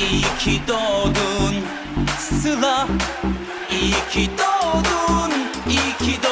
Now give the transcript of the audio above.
iyi ki doğdun Sıla. İyi ki doğdun iyi ki doğdun